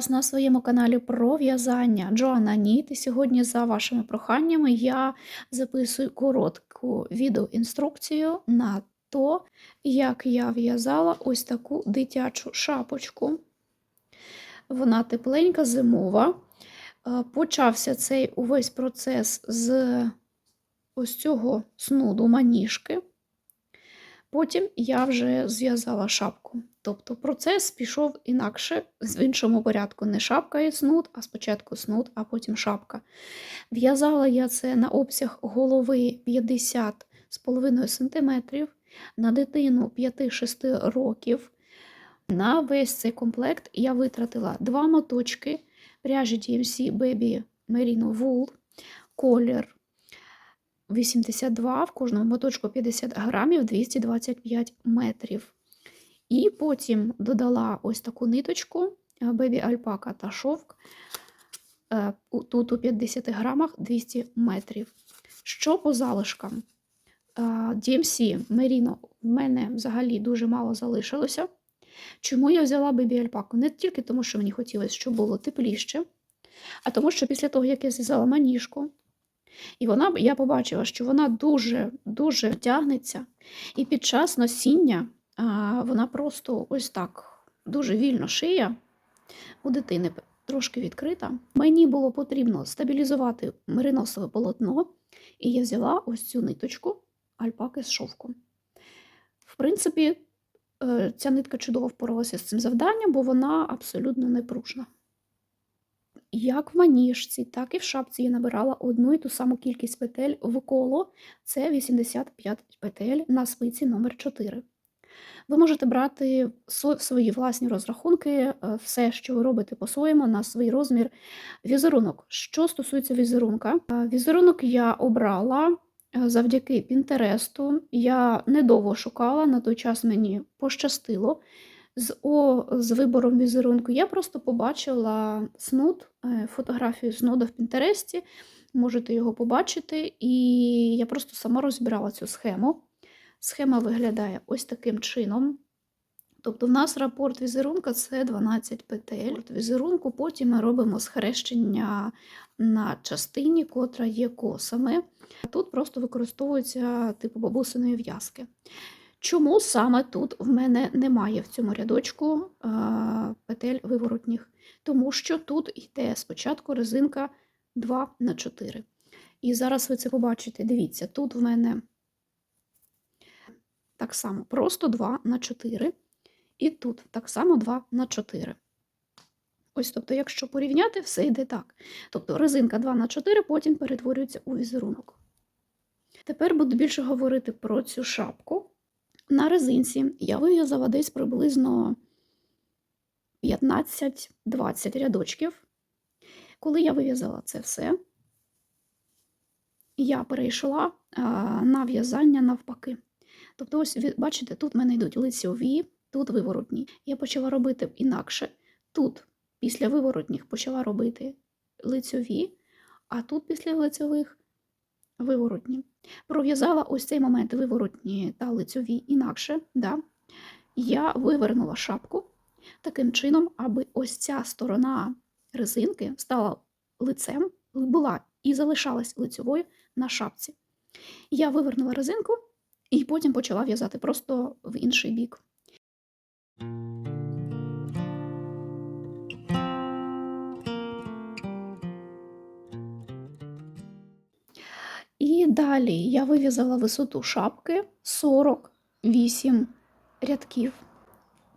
вас на своєму каналі про в'язання Джоанна Ніт. І сьогодні, за вашими проханнями, я записую коротку відеоінструкцію на то, як я в'язала ось таку дитячу шапочку. Вона тепленька, зимова. Е, Почався цей увесь процес з ось цього снуду маніжки. Потім я вже зв'язала шапку. Тобто процес пішов інакше, в іншому порядку. Не шапка і снуд, а спочатку снуд, а потім шапка. В'язала я це на обсяг голови 50,5 см, на дитину 5-6 років. На весь цей комплект я витратила два моточки пряжі DMC Baby Merino Wool, колір 82, в кожному моточку 50 грамів 225 метрів. І потім додала ось таку ниточку Baby Alpaca та шовк. Е, Тут у 50 грамах 200 метрів. Що по залишкам? Е, DMC Merino в мене взагалі дуже мало залишилося. Чому я взяла Baby Alpaca? Не тільки тому, що мені хотілося, щоб було тепліше, а тому, що після того, як я зв'язала маніжку, і вона, я побачила, що вона дуже-дуже тягнеться. І під час носіння вона просто ось так дуже вільно шия у дитини трошки відкрита. Мені було потрібно стабілізувати мериносове полотно, і я взяла ось цю ниточку альпаки з шовку. В принципі, е, ця нитка чудово впоралася з цим завданням, бо вона абсолютно непружна. Як в маніжці, так і в шапці я набирала одну і ту саму кількість петель в коло, це 85 петель на спиці номер 4 Ви можете брати свої власні розрахунки, е, все, що ви робите по-своєму, на свій розмір візерунок. Що стосується візерунка, е, візерунок я обрала е, завдяки Пінтересту. Я недовго шукала, на той час мені пощастило з о, з вибором візерунку, я просто побачила снуд, фотографію снуда в Пінтересті, можете його побачити, і я просто сама розбирала цю схему. Схема виглядає ось таким чином. Тобто, в нас рапорт візерунка це 12 петель. Візерунку потім ми робимо схрещення на частині, котра є косами. Тут просто використовується типу бабусиної в'язки. Чому саме тут в мене немає в цьому рядочку петель виворотніх? Тому що тут йде спочатку резинка 2 на 4. І зараз ви це побачите. Дивіться, тут в мене так само просто 2 на 4, і тут так само 2 на 4. Ось, тобто, якщо порівняти, все йде так. Тобто резинка 2 на 4 потім перетворюється у візерунок. Тепер буду більше говорити про цю шапку. На резинці я вив'язала десь приблизно 15-20 рядочків. Коли я вив'язала це все, я перейшла на в'язання навпаки. Тобто, ось, бачите, тут в мене йдуть лицьові, тут виворотні. Я почала робити інакше. Тут, після виворотніх, почала робити лицьові, а тут після лицьових виворотні. Пров'язала ось цей момент виворотні та лицьові інакше. Да? Я вивернула шапку таким чином, аби ось ця сторона резинки стала лицем, була і залишалась лицьовою на шапці. Я вивернула резинку і потім почала в'язати просто в інший бік. І далі я вив'язала висоту шапки 48 рядків.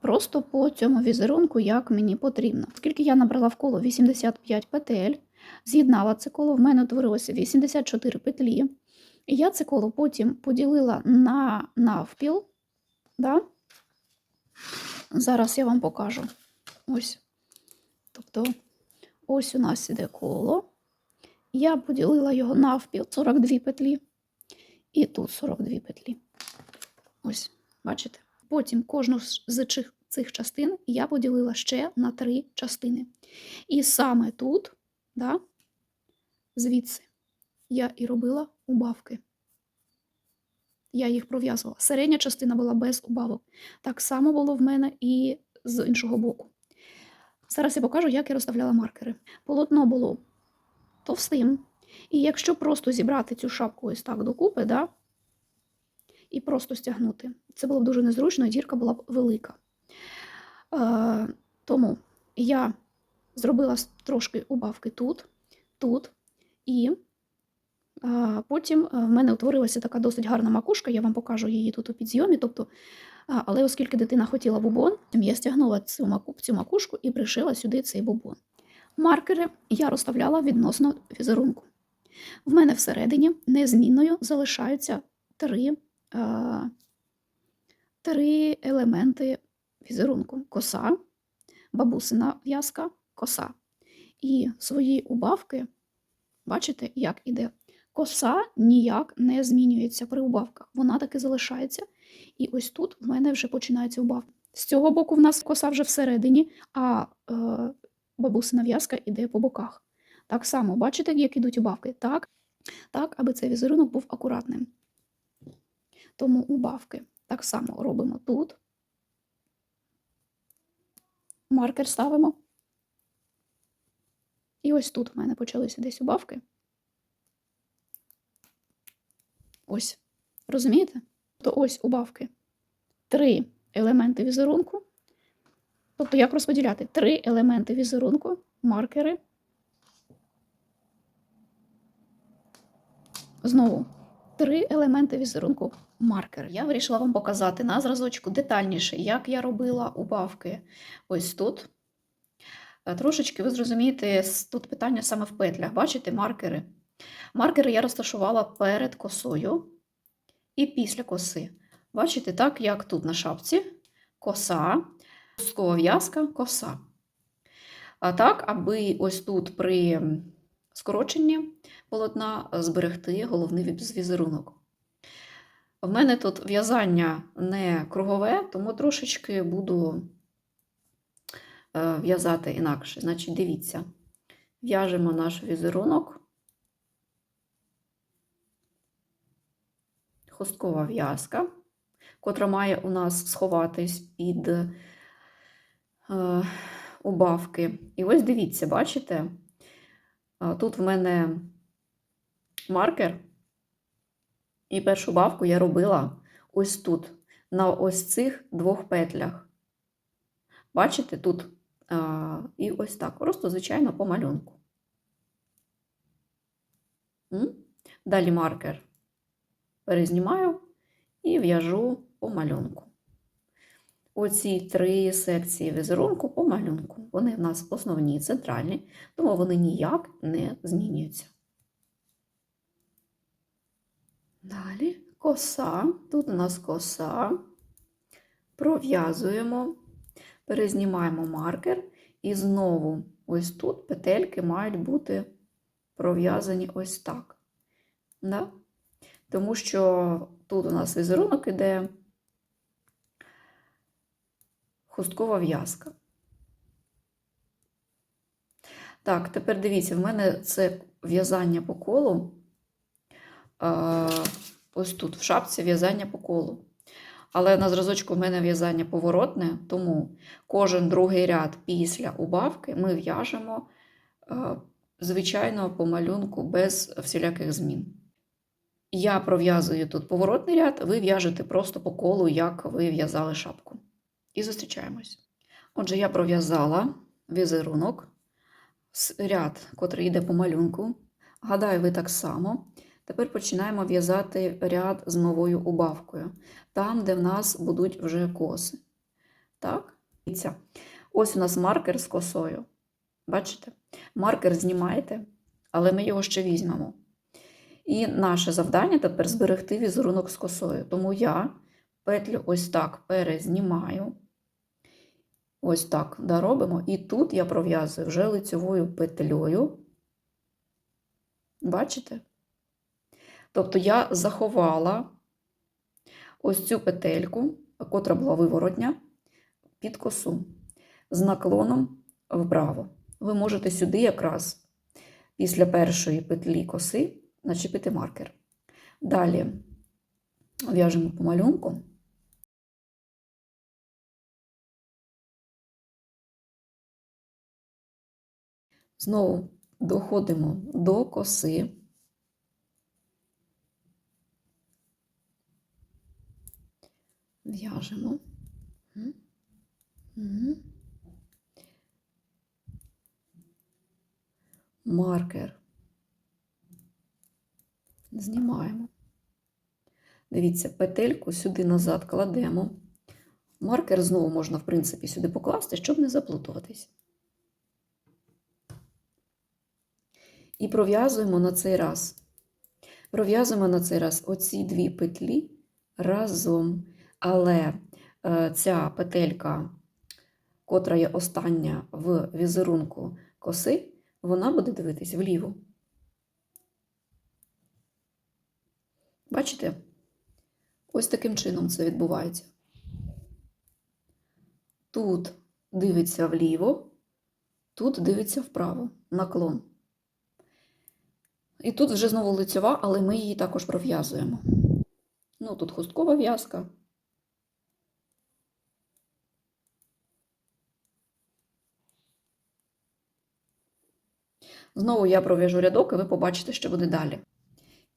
Просто по цьому візерунку, як мені потрібно. Оскільки я набрала в коло 85 петель, з'єднала це коло, в мене утворилося 84 петлі. Я це коло потім поділила на навпіл. Да? Зараз я вам покажу. Ось. Тобто, ось у нас іде коло. Я поділила його навпіл 42 петлі, і тут 42 петлі. Ось, бачите? Потім кожну з цих частин я поділила ще на три частини. І саме тут, да, звідси, я і робила убавки. Я їх пров'язувала. Середня частина була без убавок. Так само було в мене і з іншого боку. Зараз я покажу, як я розставляла маркери. Полотно було товстим. І якщо просто зібрати цю шапку ось так докупи, да, і просто стягнути, це було б дуже незручно, і дірка була б велика. Е, тому я зробила трошки убавки тут, тут, і потім е, в мене утворилася така досить гарна макушка, я вам покажу її тут у підйомі. Тобто, але оскільки дитина хотіла бубон, я стягнула цю, маку, цю макушку і пришила сюди цей бубон. Маркери я розставляла відносно візерунку. В мене всередині незмінною залишаються три, три елементи візерунку: коса, бабусина в'язка, коса. І свої убавки, бачите, як іде. Коса ніяк не змінюється при убавках. Вона таки залишається. І ось тут в мене вже починаються убавки. З цього боку в нас коса вже всередині, а е, бабусина в'язка іде по боках. Так само, бачите, як ідуть убавки? Так, так, аби цей візерунок був акуратним. Тому убавки так само робимо тут. Маркер ставимо. І ось тут в мене почалися десь убавки. Ось. Розумієте? То ось убавки. Три елементи візерунку. Тобто, як розподіляти? Три елементи візерунку, маркери. Знову три елементи візерунку маркер. Я вирішила вам показати на зразочку детальніше, як я робила убавки ось тут. Е, Трошечки ви зрозумієте, тут питання саме в петлях. Бачите маркери? Маркери я розташувала перед косою і після коси. Бачите, так, як тут на шапці коса, скова в'язка, коса. А так, аби ось тут при скороченні полотна зберегти головний візерунок. В мене тут в'язання не кругове, тому трошечки буду е, в'язати інакше. Значить, дивіться, в'яжемо наш візерунок. Хусткова в'язка, котра має у нас сховатись під е, убавки. І ось дивіться, бачите? Тут в мене маркер, і першу бавку я робила ось тут, на ось цих двох петлях. Бачите, тут а, і ось так, просто, звичайно, по малюнку. Далі маркер перезнімаю і в'яжу по малюнку. Оці три секції візерунку по малюнку. Вони в нас основні, центральні, тому вони ніяк не змінюються. Далі коса. Тут у нас коса. Пров'язуємо, перезнімаємо маркер, і знову ось тут петельки мають бути пров'язані ось так. Да? Тому що тут у нас візерунок іде хусткова в'язка. Так, тепер дивіться, в мене це в'язання по колу. Ось тут, в шапці в'язання по колу. Але на зразочку в мене в'язання поворотне, тому кожен другий ряд після убавки ми в'яжемо, звичайно, по малюнку без всіляких змін. Я пров'язую тут поворотний ряд, ви в'яжете просто по колу, як ви в'язали шапку. І зустрічаємось. Отже, я пров'язала візерунок, ряд, котрий йде по малюнку. Гадаю, ви так само. Тепер починаємо в'язати ряд з новою убавкою, там, де в нас будуть вже коси. Так? Ось у нас маркер з косою. Бачите? Маркер знімаєте, але ми його ще візьмемо. І наше завдання тепер зберегти візерунок з косою. Тому я петлю ось так перезнімаю. Ось так да, робимо. І тут я пров'язую вже лицьовою петлею. Бачите? Тобто я заховала ось цю петельку, котра була виворотня, під косу з наклоном вправо. Ви можете сюди якраз після першої петлі коси начепити маркер. Далі в'яжемо по малюнку. Знову доходимо до коси. В'яжемо. Маркер. Знімаємо. Дивіться, петельку сюди назад кладемо. Маркер знову можна, в принципі, сюди покласти, щоб не заплутуватись. І пров'язуємо на цей раз. Пров'язуємо на цей раз оці дві петлі разом. Але е, ця петелька, котра є остання в візерунку коси, вона буде дивитись вліво. Бачите? Ось таким чином це відбувається. Тут дивиться вліво, тут дивиться вправо, наклон. І тут вже знову лицьова, але ми її також пров'язуємо. Ну, тут хусткова в'язка. Знову я пров'яжу рядок, і ви побачите, що буде далі.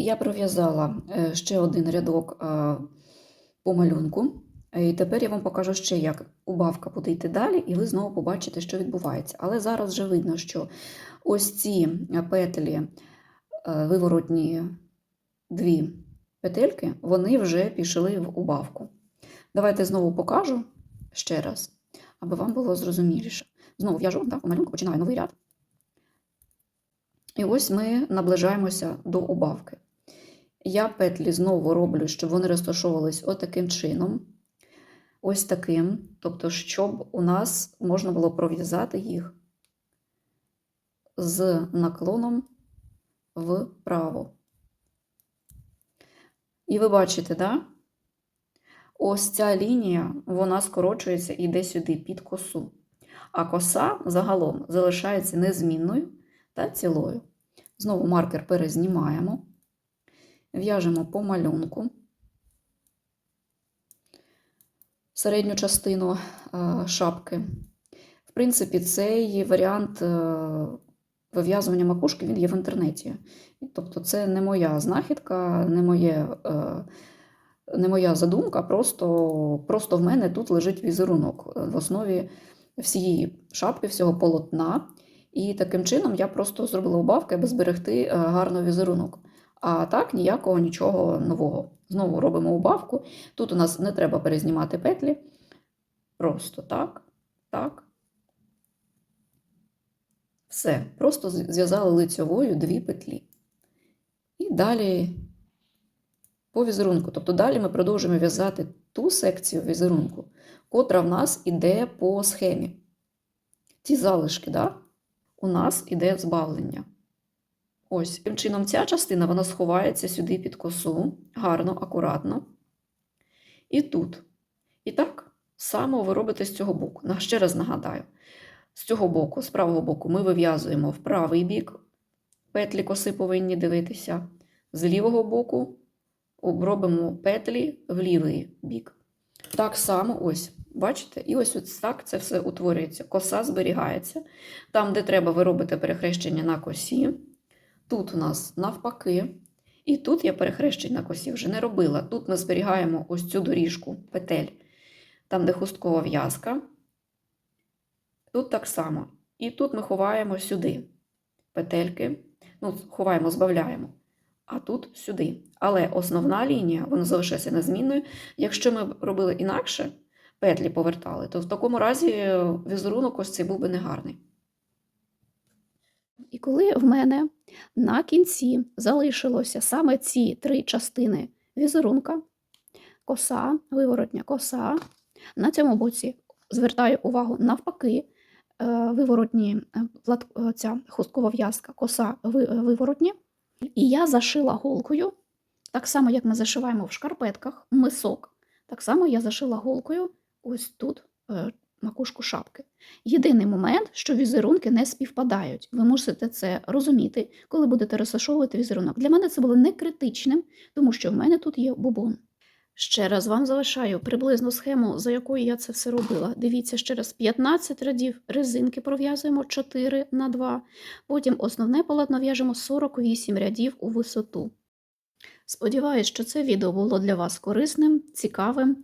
Я пров'язала е, ще один рядок е, по малюнку. І тепер я вам покажу ще, як убавка буде йти далі, і ви знову побачите, що відбувається. Але зараз вже видно, що ось ці петлі, е, виворотні дві петельки, вони вже пішли в убавку. Давайте знову покажу ще раз, аби вам було зрозуміліше. Знову в'яжу так, по малюнку, починаю новий ряд. І ось ми наближаємося до убавки. Я петлі знову роблю, щоб вони розташовувались отаким чином. Ось таким. Тобто, щоб у нас можна було пров'язати їх з наклоном вправо. І ви бачите, да? Ось ця лінія, вона скорочується і йде сюди під косу. А коса загалом залишається незмінною та цілою. Знову маркер перезнімаємо, в'яжемо по малюнку середню частину е, шапки. В принципі, цей варіант е, вив'язування макушки він є в інтернеті. Тобто, це не моя знахідка, не, моє, е, не моя задумка, просто, просто в мене тут лежить візерунок в основі всієї шапки, всього полотна. І таким чином я просто зробила убавки, аби зберегти гарно візерунок. А так ніякого нічого нового. Знову робимо убавку. Тут у нас не треба перезнімати петлі. Просто так, так. Все. Просто зв'язали лицьовою дві петлі. І далі по візерунку. Тобто далі ми продовжуємо в'язати ту секцію візерунку, котра в нас іде по схемі. Ті залишки, да? у нас іде збавлення. Ось, таким чином, ця частина вона сховається сюди під косу, гарно, акуратно. І тут. І так само ви робите з цього боку. Ще раз нагадаю: з цього боку, з правого боку, ми вив'язуємо в правий бік, петлі коси повинні дивитися. З лівого боку робимо петлі в лівий бік. Так само, ось, бачите, і ось так це все утворюється. Коса зберігається. Там, де треба, ви робите перехрещення на косі. Тут у нас навпаки. І тут я перехрещень на косі вже не робила. Тут ми зберігаємо ось цю доріжку петель, там, де хусткова в'язка. Тут так само. І тут ми ховаємо сюди петельки, ну, ховаємо, збавляємо. А тут сюди. Але основна лінія, вона залишається незмінною. Якщо ми робили інакше, петлі повертали, то в такому разі візерунок ось цей був би негарний. І коли в мене на кінці залишилося саме ці три частини візерунка, коса, виворотня коса, на цьому боці звертаю увагу навпаки, е, виворотні е, ця хусткова в'язка, коса виворотні. І я зашила голкою, так само, як ми зашиваємо в шкарпетках, мисок, так само я зашила голкою ось тут е, макушку шапки. Єдиний момент, що візерунки не співпадають. Ви мусите це розуміти, коли будете розташовувати візерунок. Для мене це було не критичним, тому що в мене тут є бубон. Ще раз вам залишаю приблизну схему, за якою я це все робила. Дивіться ще раз: 15 рядів резинки пров'язуємо 4 на 2. Потім основне полотно в'яжемо 48 рядів у висоту. Сподіваюсь, що це відео було для вас корисним, цікавим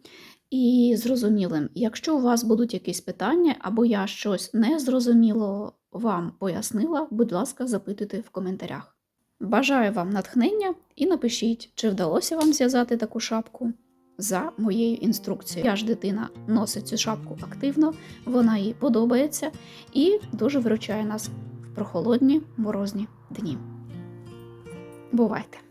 і зрозумілим. Якщо у вас будуть якісь питання або я щось незрозуміло вам пояснила, будь ласка, запитуйте в коментарях. Бажаю вам натхнення і напишіть, чи вдалося вам зв'язати таку шапку за моєю інструкцією. Я ж дитина носить цю шапку активно, вона їй подобається і дуже виручає нас в прохолодні морозні дні. Бувайте!